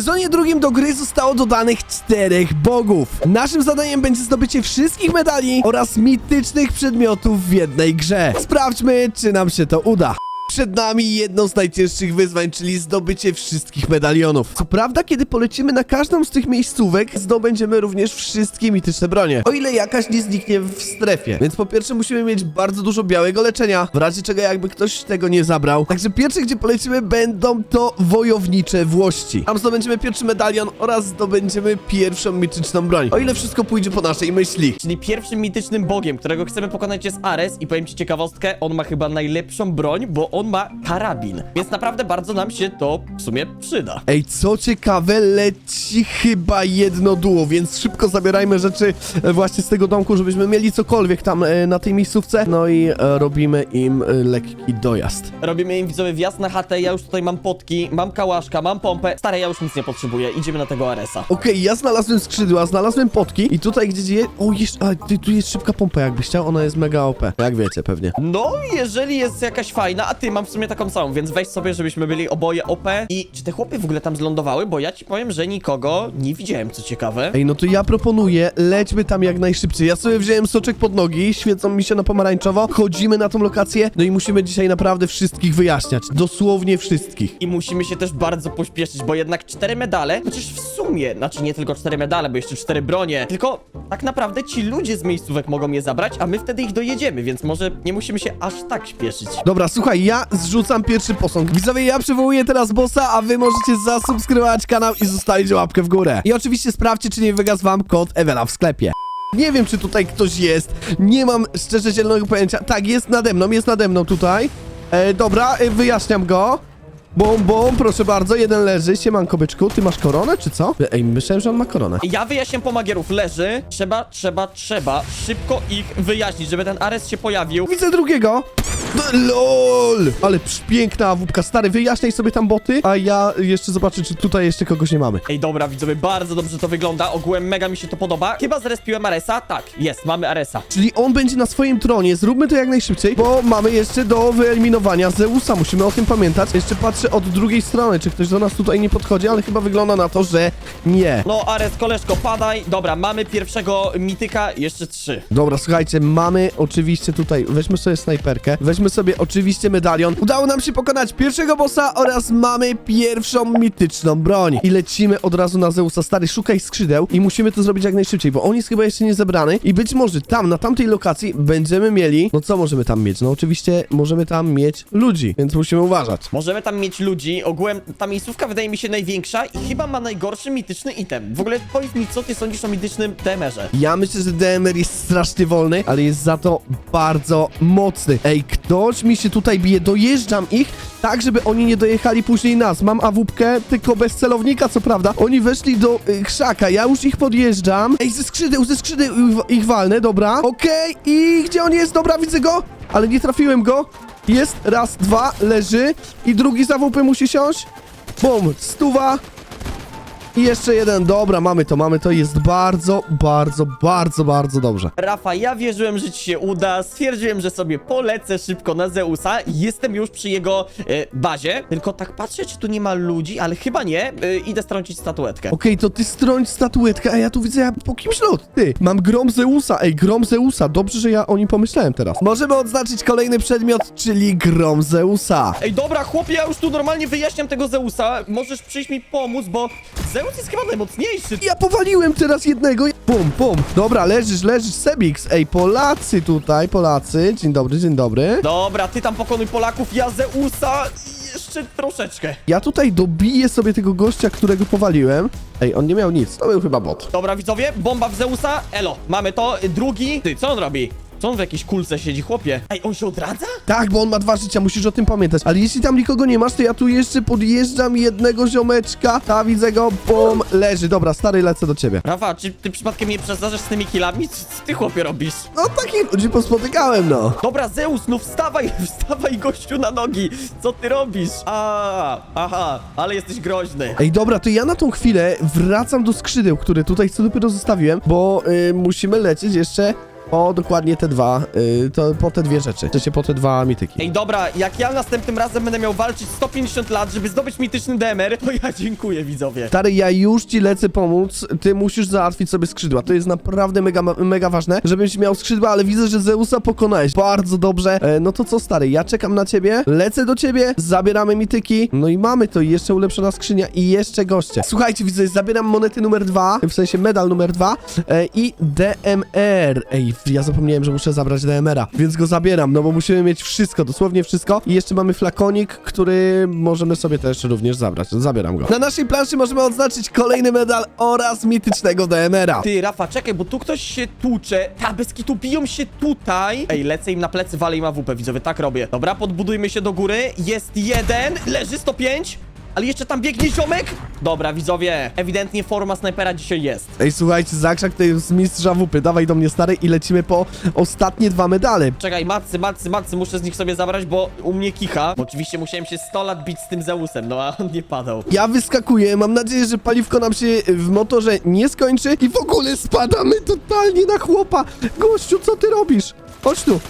sezonie drugim do gry zostało dodanych czterech bogów. Naszym zadaniem będzie zdobycie wszystkich medali oraz mitycznych przedmiotów w jednej grze. Sprawdźmy, czy nam się to uda. Przed nami jedno z najcięższych wyzwań, czyli zdobycie wszystkich medalionów. Co prawda, kiedy polecimy na każdą z tych miejscówek, zdobędziemy również wszystkie mityczne bronie. O ile jakaś nie zniknie w strefie. Więc po pierwsze musimy mieć bardzo dużo białego leczenia, w razie czego jakby ktoś tego nie zabrał. Także pierwsze, gdzie polecimy, będą to wojownicze włości. Tam zdobędziemy pierwszy medalion oraz zdobędziemy pierwszą mityczną broń. O ile wszystko pójdzie po naszej myśli. Czyli pierwszym mitycznym bogiem, którego chcemy pokonać jest Ares i powiem ci ciekawostkę, on ma chyba najlepszą broń, bo on ma karabin. Więc naprawdę bardzo nam się to w sumie przyda. Ej, co ciekawe, leci chyba jedno duo, więc szybko zabierajmy rzeczy e, właśnie z tego domku, żebyśmy mieli cokolwiek tam e, na tej miejscówce. No i e, robimy im lekki dojazd. Robimy im widzowie wjazd na chatę, ja już tutaj mam potki, mam kałaszka, mam pompę. Stary, ja już nic nie potrzebuję, idziemy na tego Aresa. Okej, ja znalazłem skrzydła, znalazłem potki i tutaj gdzie je... O, jeszcze... A, tu jest szybka pompa, jakbyś chciał, ona jest mega OP. Jak wiecie, pewnie. No, jeżeli jest jakaś fajna, a ty mam w sumie taką samą, więc weź sobie, żebyśmy byli oboje OP. I czy te chłopy w ogóle tam zlądowały? Bo ja ci powiem, że nikogo nie widziałem, co ciekawe. Ej, no to ja proponuję, lećmy tam jak najszybciej. Ja sobie wziąłem soczek pod nogi, świecą mi się na pomarańczowo, chodzimy na tą lokację, no i musimy dzisiaj naprawdę wszystkich wyjaśniać. Dosłownie wszystkich. I musimy się też bardzo pośpieszyć, bo jednak cztery medale, chociaż w sumie, znaczy nie tylko cztery medale, bo jeszcze cztery bronie, tylko tak naprawdę ci ludzie z miejscówek mogą je zabrać, a my wtedy ich dojedziemy, więc może nie musimy się aż tak śpieszyć. Dobra, słuchaj, ja zrzucam pierwszy posąg. Widzowie, ja przywołuję teraz bossa, a wy możecie zasubskrybować kanał i zostawić łapkę w górę. I oczywiście sprawdźcie, czy nie wygasł wam kod Ewela w sklepie. Nie wiem, czy tutaj ktoś jest. Nie mam szczerze zielonego pojęcia. Tak, jest nade mną, jest nade mną tutaj. E, dobra, e, wyjaśniam go. Bom, bom, proszę bardzo, jeden leży. Siemanko, byczku, ty masz koronę, czy co? Ej, myślałem, że on ma koronę. Ja wyjaśniam pomagierów, leży, trzeba, trzeba, trzeba szybko ich wyjaśnić, żeby ten Ares się pojawił. Widzę drugiego. LOL! Ale psz, piękna wódka. Stary, wyjaśniaj sobie tam boty, a ja jeszcze zobaczę, czy tutaj jeszcze kogoś nie mamy. Ej, dobra, widzowie, bardzo dobrze to wygląda, ogółem mega mi się to podoba. Chyba zrespiłem Aresa? Tak, jest, mamy Aresa. Czyli on będzie na swoim tronie. Zróbmy to jak najszybciej, bo mamy jeszcze do wyeliminowania Zeusa. Musimy o tym pamiętać. Jeszcze patrzę od drugiej strony, czy ktoś do nas tutaj nie podchodzi, ale chyba wygląda na to, że nie. No, Ares, koleżko, padaj. Dobra, mamy pierwszego mityka, jeszcze trzy. Dobra, słuchajcie, mamy oczywiście tutaj, weźmy sobie snajperkę, weźmy sobie oczywiście medalion. Udało nam się pokonać pierwszego bossa oraz mamy pierwszą mityczną broń. I lecimy od razu na Zeusa. Stary, szukaj skrzydeł i musimy to zrobić jak najszybciej, bo on jest chyba jeszcze nie zebrany i być może tam, na tamtej lokacji będziemy mieli, no co możemy tam mieć? No oczywiście możemy tam mieć ludzi, więc musimy uważać. Możemy tam mieć ludzi, ogółem ta miejscówka wydaje mi się największa i chyba ma najgorszy mityczny item. W ogóle powiedz mi, co ty sądzisz o mitycznym DMR-ze? Ja myślę, że DMR jest strasznie wolny, ale jest za to bardzo mocny. Ej, ktoś mi się tutaj bije, dojeżdżam ich, tak żeby oni nie dojechali później nas. Mam awupkę, tylko bez celownika, co prawda. Oni weszli do y, krzaka, ja już ich podjeżdżam. Ej, ze skrzydeł, ze skrzydeł ich- walnę, dobra. Okej, i gdzie on jest? Dobra, widzę go, ale nie trafiłem go. Jest, raz, dwa, leży i drugi z awupy musi siąść. Bum, stuwa. I jeszcze jeden, dobra, mamy to, mamy to, jest bardzo, bardzo, bardzo, bardzo dobrze. Rafa, ja wierzyłem, że ci się uda, stwierdziłem, że sobie polecę szybko na Zeusa, jestem już przy jego e, bazie, tylko tak patrzę, czy tu nie ma ludzi, ale chyba nie, e, idę strącić statuetkę. Okej, to ty strąć statuetkę, a ja tu widzę po kimś lot, ty. Mam grom Zeusa, ej, grom Zeusa, dobrze, że ja o nim pomyślałem teraz. Możemy odznaczyć kolejny przedmiot, czyli grom Zeusa. Ej, dobra, chłopie, ja już tu normalnie wyjaśniam tego Zeusa, możesz przyjść mi pomóc, bo Zeus jest chyba najmocniejszy. Ja powaliłem teraz jednego, pum, pum. Dobra, leżysz, leżysz, Sebix, ej, Polacy tutaj, Polacy, dzień dobry, dzień dobry. Dobra, ty tam pokonuj Polaków, ja Zeusa i jeszcze troszeczkę. Ja tutaj dobiję sobie tego gościa, którego powaliłem. Ej, on nie miał nic, to był chyba bot. Dobra, widzowie, bomba w Zeusa, elo, mamy to, drugi, ty, co on robi? Co on w jakiejś kulce siedzi, chłopie? Ej, on się odradza? Tak, bo on ma dwa życia, musisz o tym pamiętać. Ale jeśli tam nikogo nie masz, to ja tu jeszcze podjeżdżam jednego ziomeczka. Ta, widzę go, bum, leży. Dobra, stary, lecę do ciebie. Rafa, czy ty przypadkiem nie przesadzasz z tymi kilami? Co, co ty, chłopie, robisz? No, takich ludzi pospotykałem, no. Dobra, Zeus, no wstawaj, wstawaj, gościu, na nogi! Co ty robisz? A, aha, ale jesteś groźny. Ej, dobra, to ja na tą chwilę wracam do skrzydeł, które tutaj co dopiero zostawiłem, bo y, musimy lecieć jeszcze po dokładnie te dwa, y, to po te dwie rzeczy. Sensie po te dwa mityki. Ej, dobra, jak ja następnym razem będę miał walczyć 150 lat, żeby zdobyć mityczny DMR, to ja dziękuję, widzowie. Stary, ja już ci lecę pomóc, ty musisz załatwić sobie skrzydła. To jest naprawdę mega, mega ważne, żebyś miał skrzydła, ale widzę, że Zeusa pokonałeś. Bardzo dobrze. E, no to co, stary, ja czekam na ciebie, lecę do ciebie, zabieramy mityki, no i mamy to, i jeszcze ulepszona skrzynia i jeszcze goście. Słuchajcie, widzę, zabieram monety numer dwa, w sensie medal numer dwa e, i DMR. Ej, ja zapomniałem, że muszę zabrać DMR-a, więc go zabieram, no bo musimy mieć wszystko, dosłownie wszystko. I jeszcze mamy flakonik, który możemy sobie też również zabrać. Zabieram go. Na naszej planszy możemy odznaczyć kolejny medal oraz mitycznego DMR-a. Ty, Rafa, czekaj, bo tu ktoś się tłucze. Ta, kitu biją się tutaj. Ej, lecę im na plecy, walę im AWP, widzowie, tak robię. Dobra, podbudujmy się do góry. Jest jeden, leży 105. Ale jeszcze tam biegnie ziomek? Dobra, widzowie, ewidentnie forma snajpera dzisiaj jest. Ej, słuchajcie, Zakrzak to jest mistrza WP. Dawaj do mnie, stary, i lecimy po ostatnie dwa medale. Czekaj, matcy, matcy, matcy, muszę z nich sobie zabrać, bo u mnie kicha. Oczywiście musiałem się 100 lat bić z tym Zeusem, no a on nie padał. Ja wyskakuję, mam nadzieję, że paliwko nam się w motorze nie skończy i w ogóle spadamy totalnie na chłopa. Gościu, co ty robisz? Chodź tu.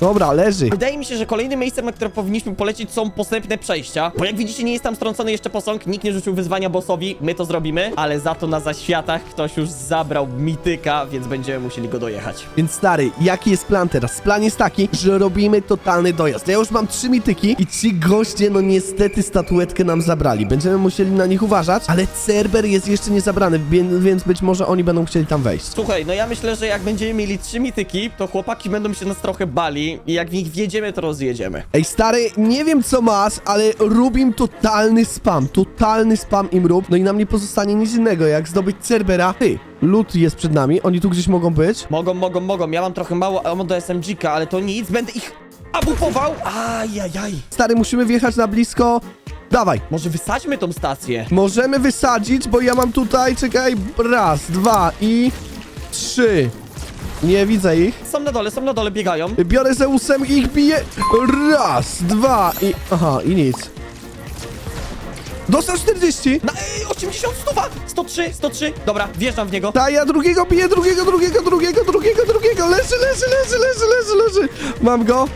Dobra, leży. Wydaje mi się, że kolejnym miejscem, na które powinniśmy polecieć są postępne przejścia, bo jak widzicie nie jest tam strącony jeszcze posąg, nikt nie rzucił wyzwania bossowi, my to zrobimy, ale za to na zaświatach ktoś już zabrał mityka, więc będziemy musieli go dojechać. Więc stary, jaki jest plan teraz? Plan jest taki, że robimy totalny dojazd. Ja już mam trzy mityki i ci goście, no niestety statuetkę nam zabrali. Będziemy musieli na nich uważać, ale Cerber jest jeszcze nie zabrany, więc być może oni będą chcieli tam wejść. Słuchaj, no ja myślę, że jak będziemy mieli trzy mityki, to chłopaki będą się nas trochę bali i jak w nich wjedziemy, to rozjedziemy. Ej, stary, nie wiem co masz, ale rób im totalny spam. Totalny spam im rób. No i nam nie pozostanie nic innego, jak zdobyć Cerbera. Ty, lód jest przed nami, oni tu gdzieś mogą być. Mogą, mogą, mogą, ja mam trochę mało ammo do SMG-ka, ale to nic, będę ich abupował! Ajajaj. Stary, musimy wjechać na blisko. Dawaj. Może wysadźmy tą stację? Możemy wysadzić, bo ja mam tutaj, czekaj, raz, dwa i trzy. Nie widzę ich. Są na dole, są na dole, biegają. Biorę Zeusem i ich biję. Raz, dwa i... Aha, i nic. Dostał 40. Na ej, 80 stuwa! 103, 103. Dobra, wjeżdżam w niego. Ta, ja drugiego biję, drugiego, drugiego, drugiego, drugiego, drugiego. Leży, leży, leży, leży, leży, leży. Mam go.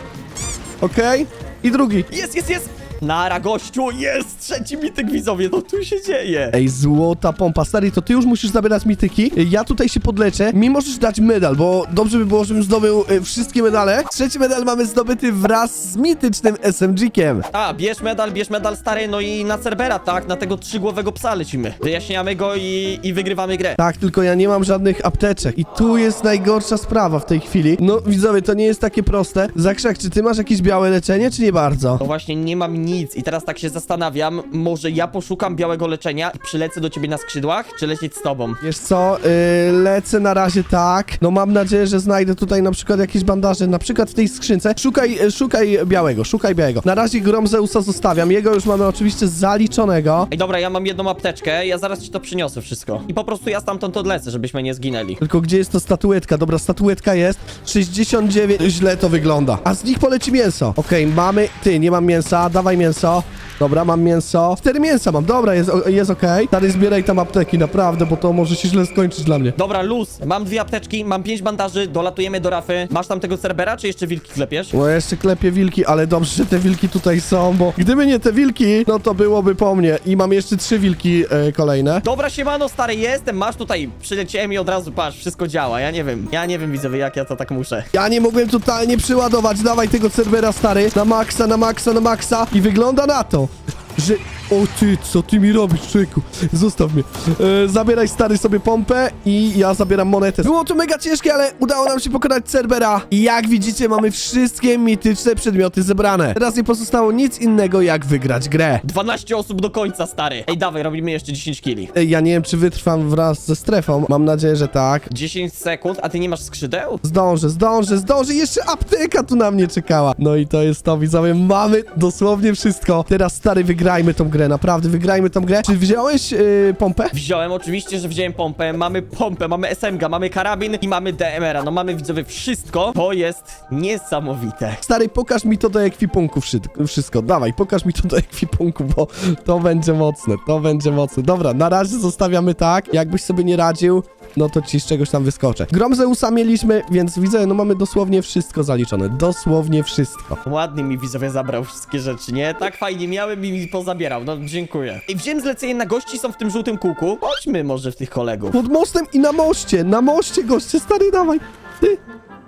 Okej. I drugi. Jest, jest, jest! Nara, gościu, jest! Trzeci mityk widzowie, no tu się dzieje. Ej, złota pompa. Stary, to ty już musisz zabierać mityki. Ja tutaj się podleczę. Mi możesz dać medal, bo dobrze by było, żebym zdobył e, wszystkie medale. Trzeci medal mamy zdobyty wraz z mitycznym SMG-kiem. A, bierz medal, bierz medal stary, no i na Cerbera, tak? Na tego trzygłowego psa lecimy. Wyjaśniamy go i, i wygrywamy grę. Tak, tylko ja nie mam żadnych apteczek. I tu jest najgorsza sprawa w tej chwili. No, widzowie, to nie jest takie proste. Zakrzak, czy ty masz jakieś białe leczenie, czy nie bardzo? No właśnie, nie mam nic i teraz tak się zastanawiam, może ja poszukam białego leczenia i przylecę do ciebie na skrzydłach, czy lecieć z tobą? Wiesz co, yy, lecę na razie tak. No mam nadzieję, że znajdę tutaj na przykład jakieś bandaże, na przykład w tej skrzynce. Szukaj, y, szukaj białego, szukaj białego. Na razie grom Zeusa zostawiam, jego już mamy oczywiście zaliczonego. Ej, dobra, ja mam jedną apteczkę, ja zaraz ci to przyniosę wszystko. I po prostu ja stamtąd odlecę, żebyśmy nie zginęli. Tylko gdzie jest to statuetka? Dobra, statuetka jest. 69, źle to wygląda. A z nich poleci mięso. Okej, mamy... Ty, nie mam mięsa, dawaj mięso. Dobra, mam mięso. Cztery mięsa mam, dobra, jest, o- jest okej. Stary, zbieraj tam apteki, naprawdę, bo to może się źle skończyć dla mnie. Dobra, luz, mam dwie apteczki, mam pięć bandaży, dolatujemy do rafy. Masz tam tego Cerbera, czy jeszcze wilki klepiesz? No jeszcze klepię wilki, ale dobrze, że te wilki tutaj są, bo gdyby nie te wilki, no to byłoby po mnie. I mam jeszcze trzy wilki e, kolejne. Dobra, siemano, stary, jestem, masz tutaj, przyleciałem i od razu, patrz, wszystko działa, ja nie wiem, ja nie wiem, widzowie, jak ja to tak muszę. Ja nie mogłem totalnie przyładować, dawaj tego serwera stary, na maksa, na maksa, na maksa i wygląda na to, że... O ty, co ty mi robisz, człowieku? Zostaw mnie. E, zabieraj stary sobie pompę i ja zabieram monetę. Było to mega ciężkie, ale udało nam się pokonać Cerbera. I jak widzicie, mamy wszystkie mityczne przedmioty zebrane. Teraz nie pozostało nic innego, jak wygrać grę. 12 osób do końca, stary. Ej, dawaj, robimy jeszcze 10 kili. Ej, Ja nie wiem, czy wytrwam wraz ze strefą. Mam nadzieję, że tak. 10 sekund, a ty nie masz skrzydeł? Zdążę, zdążę, zdążę. Jeszcze apteka tu na mnie czekała. No i to jest to, widzowie. Mamy dosłownie wszystko. Teraz, stary, wygrajmy tą grę. Naprawdę, wygrajmy tą grę. Czy wziąłeś yy, pompę? Wziąłem, oczywiście, że wziąłem pompę, mamy pompę, mamy SMG, mamy karabin i mamy DMR-a. No mamy, widzowie, wszystko. To jest niesamowite. Stary, pokaż mi to do ekwipunku wszy- wszystko. Dawaj, pokaż mi to do ekwipunku, bo to będzie mocne, to będzie mocne. Dobra, na razie zostawiamy tak. Jakbyś sobie nie radził, no to ci z czegoś tam wyskoczę. Grom Zeusa mieliśmy, więc widzę, no mamy dosłownie wszystko zaliczone. Dosłownie wszystko. Ładnie mi widzowie zabrał wszystkie rzeczy, nie? Tak fajnie miałem i mi pozabierał, no dziękuję. I wziąłem zlecenie na gości, są w tym żółtym kółku. Chodźmy może w tych kolegów. Pod mostem i na moście, na moście, goście, stary, dawaj. Ty,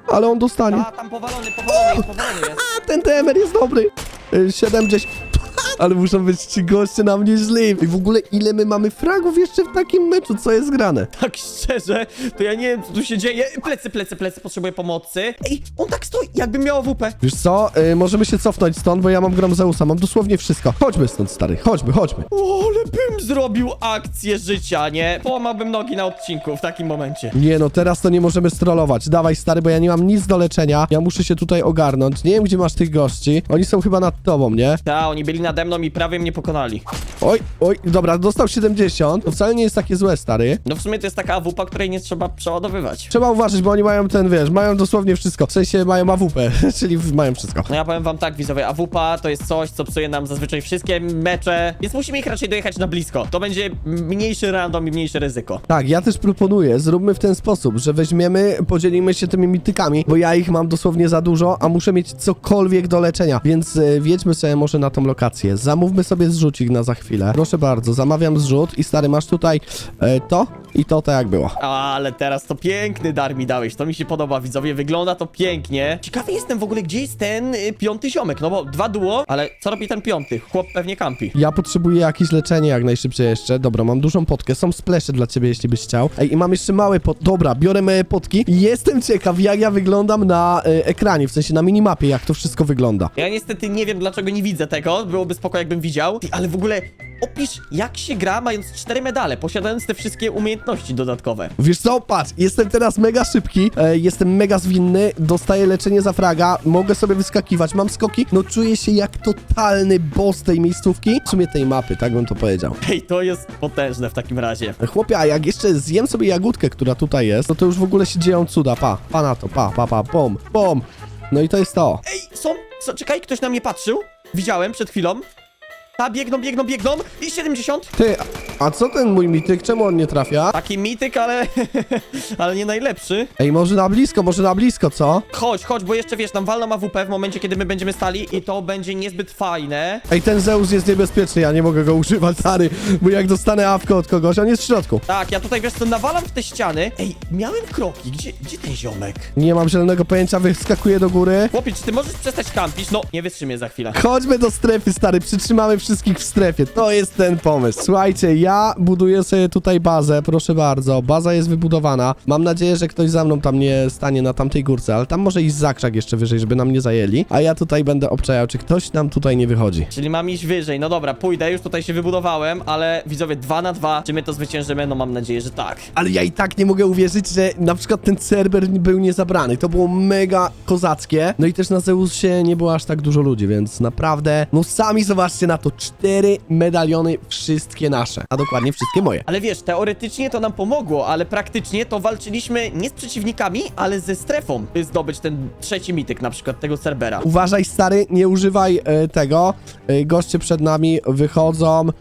ale on dostanie. A, tam powalony, powalony jest, powalony jest. A, ten TMR jest dobry. Y, 70. Ale muszą być ci goście na mnie źli. I w ogóle ile my mamy fragów jeszcze w takim meczu, co jest grane? Tak szczerze, to ja nie wiem, co tu się dzieje. Plecy, plecy, plecy, potrzebuję pomocy. Ej, on tak stoi, jakby miał AWP. Wiesz co, y, możemy się cofnąć stąd, bo ja mam Grom Zeusa, mam dosłownie wszystko. Chodźmy stąd, stary, chodźmy, chodźmy. O, ale bym zrobił akcję życia, nie? Połamałbym nogi na odcinku w takim momencie. Nie no, teraz to nie możemy strollować. Dawaj, stary, bo ja nie mam nic do leczenia. Ja muszę się tutaj ogarnąć. Nie wiem, gdzie masz tych gości. Oni są chyba nad tobą, nie? Ta, oni byli nade mną i prawie mnie pokonali. Oj, oj, dobra, dostał 70. To wcale nie jest takie złe, stary. No w sumie to jest taka AWP, której nie trzeba przeładowywać. Trzeba uważać, bo oni mają ten, wiesz, mają dosłownie wszystko. W sensie mają AWP, czyli mają wszystko. No ja powiem wam tak, widzowie, AWP to jest coś, co psuje nam zazwyczaj wszystkie mecze, więc musimy ich raczej dojechać na blisko. To będzie mniejszy random i mniejsze ryzyko. Tak, ja też proponuję, zróbmy w ten sposób, że weźmiemy, podzielimy się tymi mitykami, bo ja ich mam dosłownie za dużo, a muszę mieć cokolwiek do leczenia, więc wiedźmy sobie może na tą lokację. Zamówmy sobie zrzucik na za chwilę. Proszę bardzo, zamawiam zrzut i stary, masz tutaj e, to i to tak jak było. Ale teraz to piękny dar mi dałeś, to mi się podoba, widzowie, wygląda to pięknie. Ciekawy jestem w ogóle, gdzie jest ten y, piąty ziomek, no bo dwa duo, ale co robi ten piąty? Chłop pewnie kampi. Ja potrzebuję jakieś leczenie jak najszybciej jeszcze. Dobra, mam dużą potkę, są splesze dla ciebie, jeśli byś chciał. Ej, i mam jeszcze małe pot... Dobra, biorę małe potki jestem ciekaw, jak ja wyglądam na e, ekranie, w sensie na minimapie, jak to wszystko wygląda. Ja niestety nie wiem, dlaczego nie widzę tego, byłoby spoko, jakbym widział. Ty, ale w ogóle opisz, jak się gra, mając cztery medale, posiadając te wszystkie umiejętności dodatkowe. Wiesz co, patrz, jestem teraz mega szybki, e, jestem mega zwinny, dostaję leczenie za fraga, mogę sobie wyskakiwać, mam skoki, no czuję się jak totalny boss tej miejscówki, w sumie tej mapy, tak bym to powiedział. Hej, to jest potężne w takim razie. Chłopie, a jak jeszcze zjem sobie jagódkę, która tutaj jest, no to już w ogóle się dzieją cuda, pa, pa na to, pa, pa, pa, pom, pom. No i to jest to. Ej, są, co, czekaj, ktoś na mnie patrzył? Widziałem przed chwilą. Ta, biegną, biegną, biegną i 70. Ty, a- co ten mój mityk, czemu on nie trafia? Taki mityk, ale, ale nie najlepszy. Ej, może na blisko, może na blisko, co? Chodź, chodź, bo jeszcze wiesz, nam walną AWP w momencie, kiedy my będziemy stali i to będzie niezbyt fajne. Ej, ten Zeus jest niebezpieczny, ja nie mogę go używać, stary, bo jak dostanę awkę od kogoś, on jest w środku. Tak, ja tutaj, wiesz co, nawalam w te ściany. Ej, miałem kroki, gdzie, gdzie ten ziomek? Nie mam zielonego pojęcia, wyskakuję do góry. Chłopie, czy ty możesz przestać kampić? No, nie wytrzymię za chwilę. Chodźmy do strefy, stary, przytrzymamy wszystkich w strefie. To jest ten pomysł. Słuchajcie, ja buduję sobie tutaj bazę, proszę bardzo. Baza jest wybudowana. Mam nadzieję, że ktoś za mną tam nie stanie na tamtej górce, ale tam może iść zakrzak jeszcze wyżej, żeby nam nie zajęli. A ja tutaj będę obczajał, czy ktoś nam tutaj nie wychodzi. Czyli mam iść wyżej. No dobra, pójdę, już tutaj się wybudowałem, ale widzowie, 2 na 2. Czy my to zwyciężymy? No mam nadzieję, że tak. Ale ja i tak nie mogę uwierzyć, że na przykład ten serwer był niezabrany. To było mega kozackie. No i też na Zeusie nie było aż tak dużo ludzi, więc naprawdę, no sami zobaczcie na to. Cztery medaliony, wszystkie nasze. A dokładnie wszystkie moje. Ale wiesz, teoretycznie to nam pomogło, ale praktycznie to walczyliśmy nie z przeciwnikami, ale ze strefą, by zdobyć ten trzeci mityk, na przykład tego Cerbera. Uważaj, stary, nie używaj e, tego. E, goście przed nami wychodzą. E,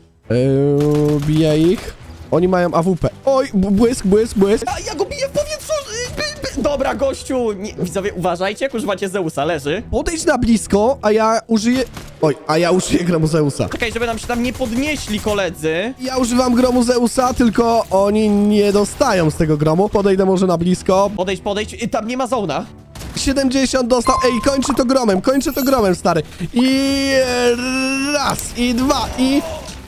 bije ich. Oni mają AWP. Oj, błysk, błysk, błysk. A ja go biję w powietrzu! Dobra, gościu! Nie, widzowie, uważajcie, jak używacie Zeusa, leży. Podejdź na blisko, a ja użyję... Oj, a ja użyję gromu Zeusa. Czekaj, żeby nam się tam nie podnieśli koledzy. Ja używam gromu Zeusa, tylko oni nie dostają z tego gromu. Podejdę może na blisko. Podejdź, podejdź, y, tam nie ma zona. 70 dostał. Ej, kończy to gromem, kończy to gromem, stary. I raz, i dwa, i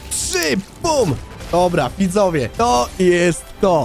trzy. Bum! Dobra, widzowie, to jest to.